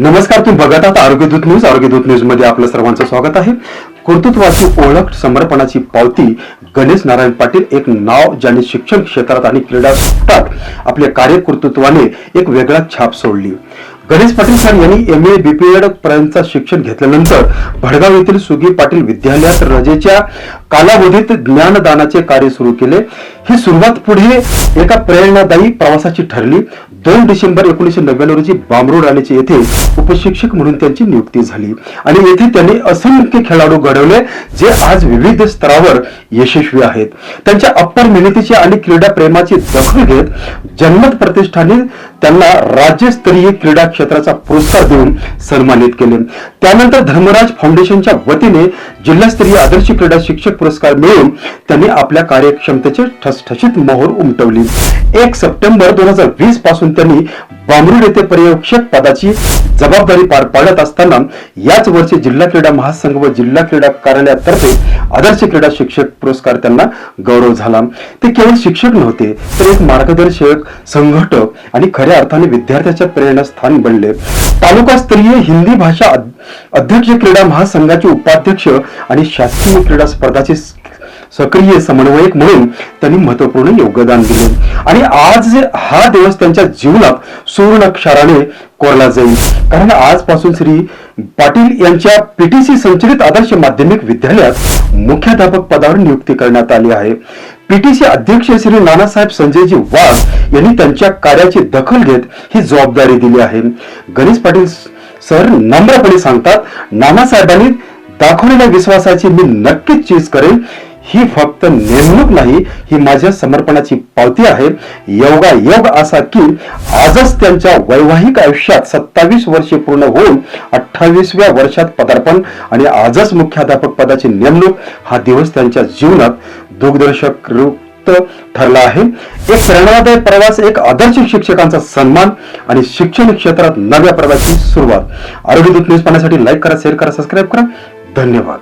नमस्कार तुम्ही बघत आहात आरोग्यदूत न्यूज. आरोग्यदूत न्यूजमध्ये आपलं सर्वांचं स्वागत आहे. कर्तृत्वाची ओळख समर्पणाची पावती गणेश नारायण पाटील एक नाव ज्याने शिक्षण क्षेत्रात आणि क्रीडा क्षेत्रात आपल्या कार्यकर्तृत्वाने एक वेगळा छाप सोडली. गणेश पाटील सर यांनी एम ए बीपीएड पर्यंतचं शिक्षण घेतल्यानंतर भडगाव येथील सुगी पाटील विद्यालयात रजेच्या कालावधीत ज्ञानदानाचे कार्य सुरू केले. ही सुरुवात पुढे एका प्रेरणादायी प्रवासाची ठरली. दोन डिसेंबर एकोणीसशे नव्याण्णव रोजी बामरोड राणेचे येथे उपशिक्षक म्हणून त्यांची नियुक्ती झाली. आणि येथे त्यांनी असंख्य खेळाडू घडवले जे आज विविध स्तरावर यशस्वी आहेत. त्यांच्या अप्पर मेहनतीची आणि क्रीडा प्रेमाची दखल घेत जन्मत प्रतिष्ठाने त्यांना राज्यस्तरीय क्रीडा क्षेत्राचा पुरस्कार देऊन सन्मानित केले. त्यानंतर धर्मराज फाउंडेशनच्या वतीने जिल्हास्तरीय आदर्श क्रीडा शिक्षक पुरस्कार मिळवून त्यांनी आपल्या कार्यक्षमतेचे ठसठशीत मोहोर उमटवली. एक सप्टेंबर दोन हजार वीसपासून त्यांनी बामरुड येथे पर्यवेक्षक पदाची जबाबदारी पार पाडत असताना याच वर्षी जिल्हा क्रीडा महासंघ व जिल्हा क्रीडा कार्यालयातर्फे आदर्श क्रीडा शिक्षक पुरस्कार त्यांना गौरव झाला. ते केवळ शिक्षक नव्हते तर एक मार्गदर्शक संघटक आणि खऱ्या अर्थाने विद्यार्थ्याच्या प्रेरणास्थान बनले. तालुकास्तरीय हिंदी भाषा अध्यक्ष क्रीडा महासंघाचे उपाध्यक्ष आणि शासकीय क्रीडा स्पर्धाचे सक्रिय समन्वयक म्हणून त्यांनी महत्त्वपूर्ण योगदान दिले. आणि आज हा दिवस त्यांच्या जीवनात सुवर्णक्षराने कोरला जाईल. कारण आजपासून श्री पाटील यांच्या पीटीसी संचलित आदर्श माध्यमिक विद्यालयात मुख्याध्यापक पदावर नियुक्ती करण्यात आली आहे. पीटीसी अध्यक्ष श्री नानासाहेब संजयजी वाघ यांनी त्यांच्या कार्याची दखल घेत ही जबाबदारी दिली आहे. गणेश पाटील सर नम्रपणे सांगतात नानासाहेबांनी दाखवलेल्या विश्वासाची मी नक्कीच चीज करेन. ही फक्त नेमणूक नाही ही माझ्या समर्पणाची पावती आहे. योगा योग असा की आजच त्यांच्या वैवाहिक आयुष्यात सत्तावीस वर्षे पूर्ण होऊन अठ्ठावीसव्या वर्षात पदार्पण आणि आजच मुख्याध्यापक पदाची नेमणूक हा दिवस त्यांच्या जीवनात दुग्धर्शक रूप ठरला आहे. एक प्रेरणादायक प्रवास एक आदर्श शिक्षकांचा सन्मान आणि शिक्षण क्षेत्रात नव्या प्रवासाची सुरुवात. आरोग्य दूत न्यूज पाहण्यासाठी लाईक करा शेअर करा सबस्क्राईब करा. धन्यवाद.